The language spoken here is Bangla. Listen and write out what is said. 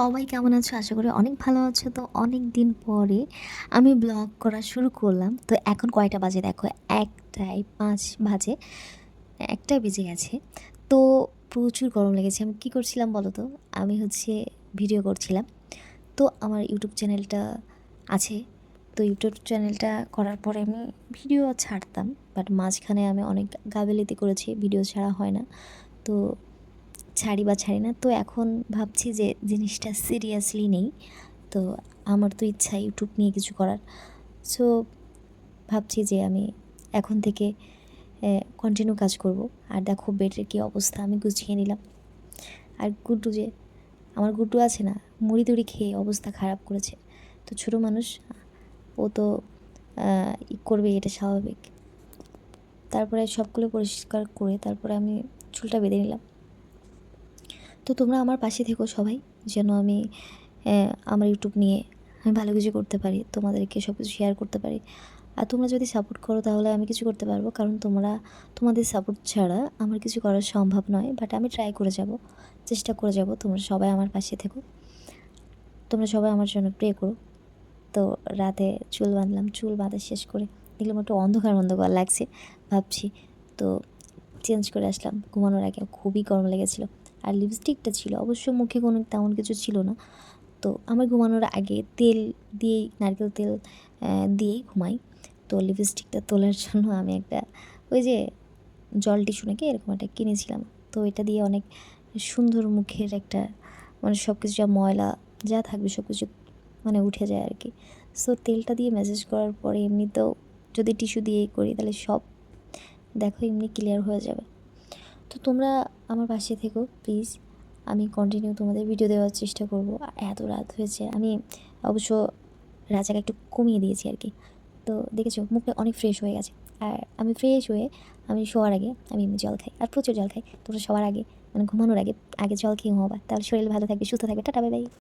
সবাই কেমন আছো? আশা করি অনেক ভালো আছো। তো অনেক দিন পরে আমি ব্লগ করা শুরু করলাম। তো এখন কয়টা বাজে দেখো? একটাই পাঁচ বাজে একটাই বেজে গেছে। তো প্রচুর গরম লেগেছে। আমি কী করছিলাম বলো তো? আমি হচ্ছে ভিডিও করছিলাম। তো আমার ইউটিউব চ্যানেলটা আছে। তো ইউটিউব চ্যানেলটা করার পরে আমি ভিডিও ছাড়তাম। বাট মাঝখানে আমি অনেক গাবেলিতে করেছি। ভিডিও ছাড়া হয় না। তো ছাড়ি বা ছাড়ি না, তো এখন ভাবছি যে জিনিসটা সিরিয়াসলি নেই। তো আমার তো ইচ্ছা ইউটিউব নিয়ে কিছু করার। সো ভাবছি যে আমি এখন থেকে কন্টিনিউ কাজ করব। আর দেখো বেডের কী অবস্থা, আমি গুছিয়ে নিলাম। আর গুড্ডু যে, আমার গুড্ডু আছে না, মুড়ি তুড়ি খেয়ে অবস্থা খারাপ করেছে। তো ছোটো মানুষ, ও তো করবে, এটা স্বাভাবিক। তারপরে সবগুলো পরিষ্কার করে, তারপরে আমি চুলটা বেঁধে নিলাম। তো তোমরা আমার পাশে থেকো সবাই, যেন আমি আমার ইউটিউব নিয়ে আমি ভালো কিছু করতে পারি, তোমাদেরকে সব কিছু শেয়ার করতে পারি। আর তোমরা যদি সাপোর্ট করো তাহলে আমি কিছু করতে পারব, কারণ তোমরা, তোমাদের সাপোর্ট ছাড়া আমার কিছু করা সম্ভব নয় বাট আমি ট্রাই করে যাব, চেষ্টা করে যাব, তোমরা সবাই আমার পাশে থেকো। তোমরা সবাই আমার জন্য প্রে করো। তো রাতে চুল বাঁধলাম, চুল বাঁধা শেষ করে দেখলাম একটু অন্ধকার অন্ধকার লাগছে, ভাবছি, তো চেঞ্জ করে আসলাম, ঘুমানোর আগে, খুবই গরম লেগেছিলো। আর লিপস্টিকটা ছিল। অবশ্য মুখে কোনো তেমন কিছু ছিল না। তো আমার ঘুমানোর আগে তেল দিয়েই নারকেল তেল দিয়েই ঘুমাই। তো লিপস্টিকটা তোলার জন্য আমি একটা ওই যে জল টিস্যু নাকি এরকম একটা কিনেছিলাম। তো এটা দিয়ে অনেক সুন্দর মুখের একটা মানে সব কিছু যা ময়লা যা থাকবে সব কিছু মানে উঠে যায় আর কি সো তেলটা দিয়ে ম্যাসেজ করার পরে এমনিতেও যদি টিস্যু দিয়েই করি তাহলে সব দেখো এমনি ক্লিয়ার হয়ে যাবে। তো তোমরা আমার পাশে থেকো প্লিজ আমি কন্টিনিউ তোমাদের ভিডিও দেওয়ার চেষ্টা করব। এত রাত হয়েছে, আমি অবশ্য রাজাকে একটু কমিয়ে দিয়েছি আর কি। তো দেখেছ, মুখটা অনেক ফ্রেশ হয়ে গেছে। আর আমি ফ্রেশ হয়ে, আমি শোয়ার আগে আমি জল খাই, আর প্রচুর জল খাই। তোমরা শোয়ার আগে মানে ঘুমানোর আগে আগে জল খেয়ে ঘুমাবা। তাহলে শরীর ভালো থাকবে, সুস্থ থাকবে। Tata bye bye